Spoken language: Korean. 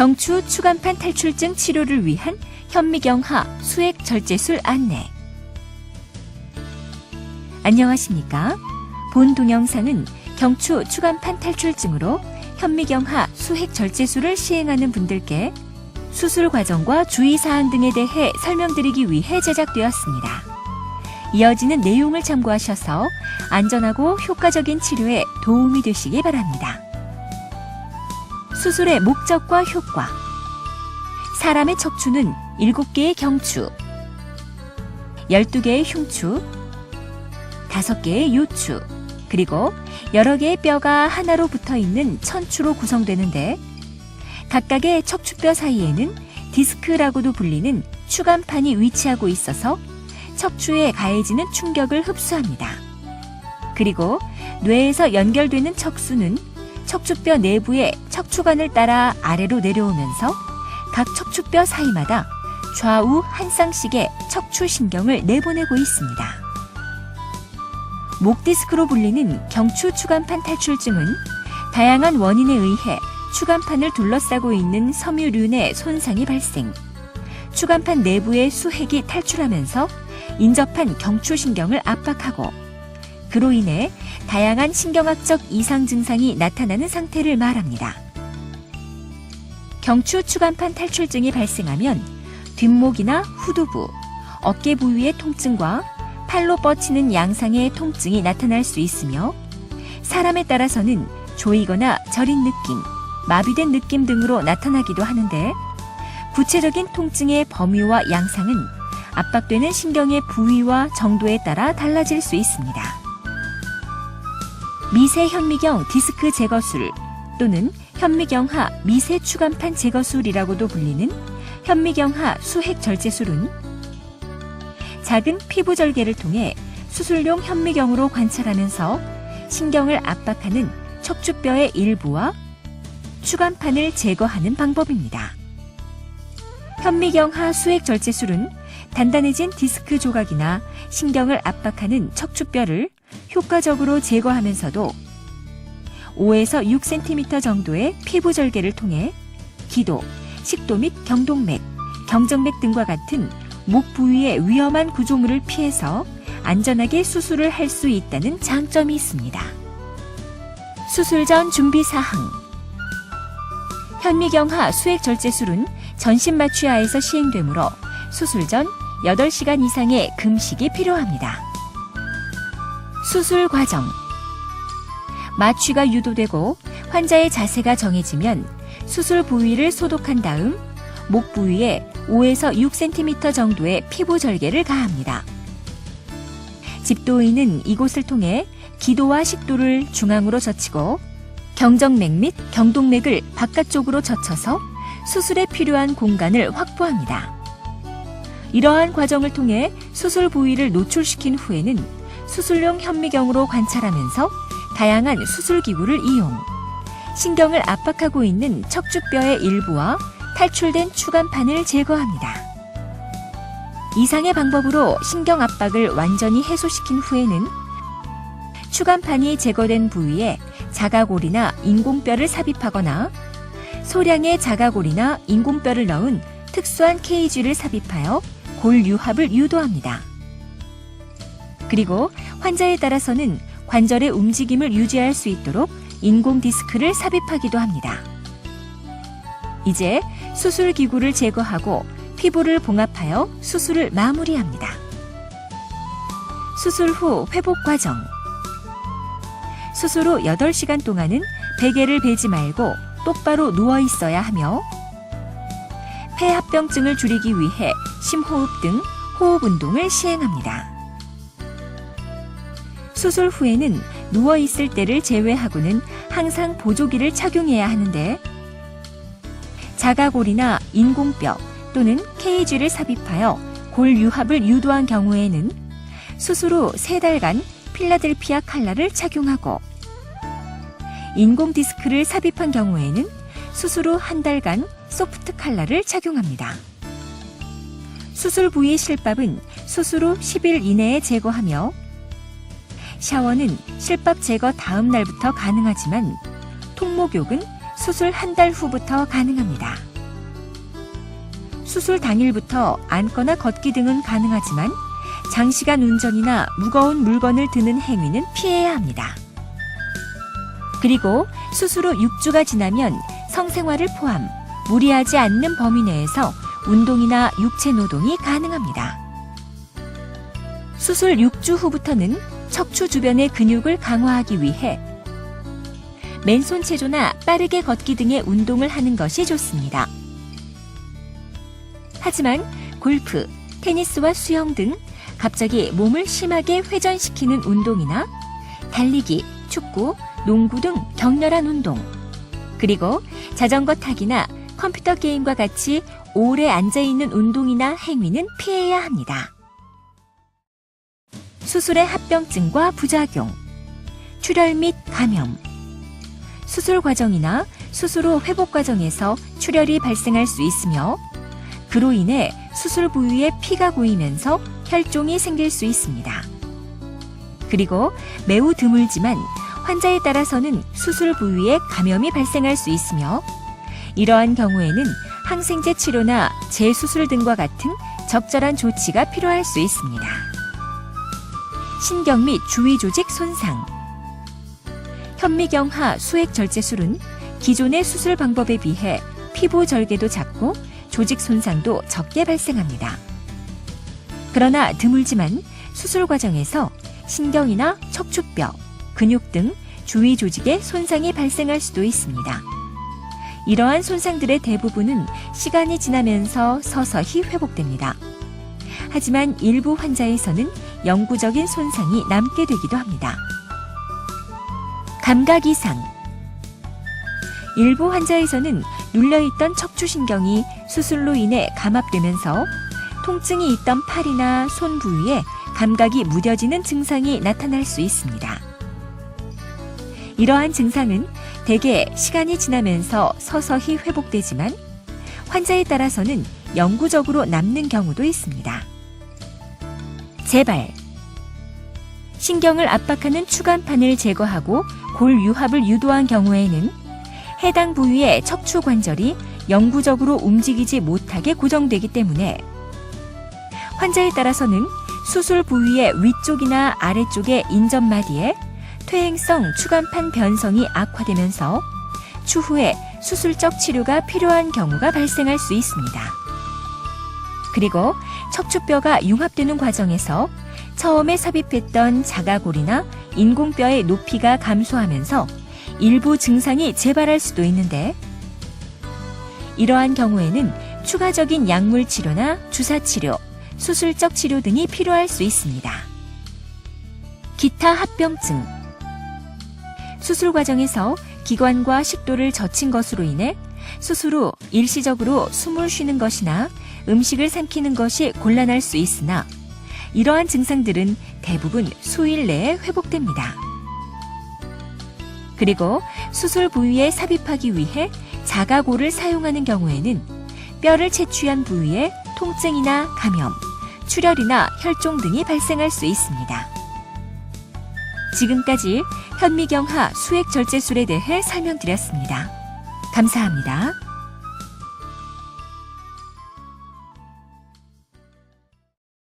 경추 추간판 탈출증 치료를 위한 현미경화 수액 절제술 안내. 안녕하십니까? 본 동영상은 경추 추간판 탈출증으로 현미경화 수액 절제술을 시행하는 분들께 수술 과정과 주의사항 등에 대해 설명드리기 위해 제작되었습니다. 이어지는 내용을 참고하셔서 안전하고 효과적인 치료에 도움이 되시기 바랍니다. 수술의 목적과 효과. 사람의 척추는 7개의 경추, 12개의 흉추, 5개의 요추, 그리고 여러 개의 뼈가 하나로 붙어 있는 천추로 구성되는데 각각의 척추뼈 사이에는 디스크라고도 불리는 추간판이 위치하고 있어서 척추에 가해지는 충격을 흡수합니다. 그리고 뇌에서 연결되는 척수는 척추뼈 내부의 척추관을 따라 아래로 내려오면서 각 척추뼈 사이마다 좌우 한 쌍씩의 척추신경을 내보내고 있습니다. 목 디스크로 불리는 경추 추간판 탈출증은 다양한 원인에 의해 추간판을 둘러싸고 있는 섬유륜의 손상이 발생, 추간판 내부의 수핵이 탈출하면서 인접한 경추신경을 압박하고 그로 인해 다양한 신경학적 이상 증상이 나타나는 상태를 말합니다. 경추 추간판 탈출증이 발생하면 뒷목이나 후두부, 어깨 부위의 통증과 팔로 뻗치는 양상의 통증이 나타날 수 있으며 사람에 따라서는 조이거나 저린 느낌, 마비된 느낌 등으로 나타나기도 하는데 구체적인 통증의 범위와 양상은 압박되는 신경의 부위와 정도에 따라 달라질 수 있습니다. 미세 현미경 디스크 제거술 또는 현미경화 미세 추간판 제거술이라고도 불리는 현미경화 수핵 절제술은 작은 피부 절개를 통해 수술용 현미경으로 관찰하면서 신경을 압박하는 척추뼈의 일부와 추간판을 제거하는 방법입니다. 현미경화 수액 절제술은 단단해진 디스크 조각이나 신경을 압박하는 척추뼈를 효과적으로 제거하면서도 5에서 6cm 정도의 피부 절개를 통해 기도, 식도 및 경동맥, 경정맥 등과 같은 목 부위의 위험한 구조물을 피해서 안전하게 수술을 할 수 있다는 장점이 있습니다. 수술 전 준비 사항 현미경화 수액 절제술은 전신 마취하에서 시행되므로 수술 전 8시간 이상의 금식이 필요합니다. 수술 과정 마취가 유도되고 환자의 자세가 정해지면 수술 부위를 소독한 다음 목 부위에 5에서 6cm 정도의 피부 절개를 가합니다. 집도인은 이곳을 통해 기도와 식도를 중앙으로 젖히고 경정맥 및 경동맥을 바깥쪽으로 젖혀서 수술에 필요한 공간을 확보합니다. 이러한 과정을 통해 수술 부위를 노출시킨 후에는 수술용 현미경으로 관찰하면서 다양한 수술 기구를 이용, 신경을 압박하고 있는 척추뼈의 일부와 탈출된 추간판을 제거합니다. 이상의 방법으로 신경 압박을 완전히 해소시킨 후에는 추간판이 제거된 부위에 자가골이나 인공뼈를 삽입하거나 소량의 자가골이나 인공뼈를 넣은 특수한 케이지를 삽입하여 골 유합을 유도합니다. 그리고 환자에 따라서는 관절의 움직임을 유지할 수 있도록 인공 디스크를 삽입하기도 합니다. 이제 수술 기구를 제거하고 피부를 봉합하여 수술을 마무리합니다. 수술 후 회복 과정. 수술 후 8시간 동안은 베개를 베지 말고 똑바로 누워 있어야 하며 폐합병증을 줄이기 위해 심호흡 등 호흡 운동을 시행합니다. 수술 후에는 누워 있을 때를 제외하고는 항상 보조기를 착용해야 하는데 자가골이나 인공뼈 또는 케이지를 삽입하여 골 유합을 유도한 경우에는 수술 후 3달간 필라델피아 칼라를 착용하고 인공 디스크를 삽입한 경우에는 수술 후 한 달간 소프트 칼라를 착용합니다. 수술 부위 실밥은 수술 후 10일 이내에 제거하며 샤워는 실밥 제거 다음 날부터 가능하지만 통목욕은 수술 한 달 후부터 가능합니다. 수술 당일부터 앉거나 걷기 등은 가능하지만 장시간 운전이나 무거운 물건을 드는 행위는 피해야 합니다. 그리고 수술 후 6주가 지나면 성생활을 포함 무리하지 않는 범위 내에서 운동이나 육체 노동이 가능합니다. 수술 6주 후부터는 척추 주변의 근육을 강화하기 위해 맨손 체조나 빠르게 걷기 등의 운동을 하는 것이 좋습니다. 하지만 골프, 테니스와 수영 등 갑자기 몸을 심하게 회전시키는 운동이나 달리기, 축구, 농구 등 격렬한 운동, 그리고 자전거 타기나 컴퓨터 게임과 같이 오래 앉아 있는 운동이나 행위는 피해야 합니다. 수술의 합병증과 부작용, 출혈 및 감염, 수술 과정이나 수술 후 회복 과정에서 출혈이 발생할 수 있으며 그로 인해 수술 부위에 피가 고이면서 혈종이 생길 수 있습니다. 그리고 매우 드물지만 환자에 따라서는 수술 부위에 감염이 발생할 수 있으며 이러한 경우에는 항생제 치료나 재수술 등과 같은 적절한 조치가 필요할 수 있습니다. 신경 및 주위 조직 손상 현미경화 수액 절제술은 기존의 수술 방법에 비해 피부 절개도 작고 조직 손상도 적게 발생합니다. 그러나 드물지만 수술 과정에서 신경이나 척추뼈, 근육 등 주위 조직에 손상이 발생할 수도 있습니다. 이러한 손상들의 대부분은 시간이 지나면서 서서히 회복됩니다. 하지만 일부 환자에서는 영구적인 손상이 남게 되기도 합니다. 감각 이상 일부 환자에서는 눌려있던 척추신경이 수술로 인해 감압되면서 통증이 있던 팔이나 손 부위에 감각이 무뎌지는 증상이 나타날 수 있습니다. 이러한 증상은 대개 시간이 지나면서 서서히 회복되지만 환자에 따라서는 영구적으로 남는 경우도 있습니다. 재발 신경을 압박하는 추간판을 제거하고 골 유합을 유도한 경우에는 해당 부위의 척추 관절이 영구적으로 움직이지 못하게 고정되기 때문에 환자에 따라서는 수술 부위의 위쪽이나 아래쪽의 인접마디에 퇴행성 추간판 변성이 악화되면서 추후에 수술적 치료가 필요한 경우가 발생할 수 있습니다. 그리고 척추뼈가 융합되는 과정에서 처음에 삽입했던 자가골이나 인공뼈의 높이가 감소하면서 일부 증상이 재발할 수도 있는데 이러한 경우에는 추가적인 약물 치료나 주사 치료, 수술적 치료 등이 필요할 수 있습니다. 기타 합병증 수술 과정에서 기관과 식도를 젖힌 것으로 인해 수술 후 일시적으로 숨을 쉬는 것이나 음식을 삼키는 것이 곤란할 수 있으나 이러한 증상들은 대부분 수일 내에 회복됩니다. 그리고 수술 부위에 삽입하기 위해 자가골을 사용하는 경우에는 뼈를 채취한 부위에 통증이나 감염, 출혈이나 혈종 등이 발생할 수 있습니다. 지금까지 현미경화 수액 절제술에 대해 설명드렸습니다. 감사합니다.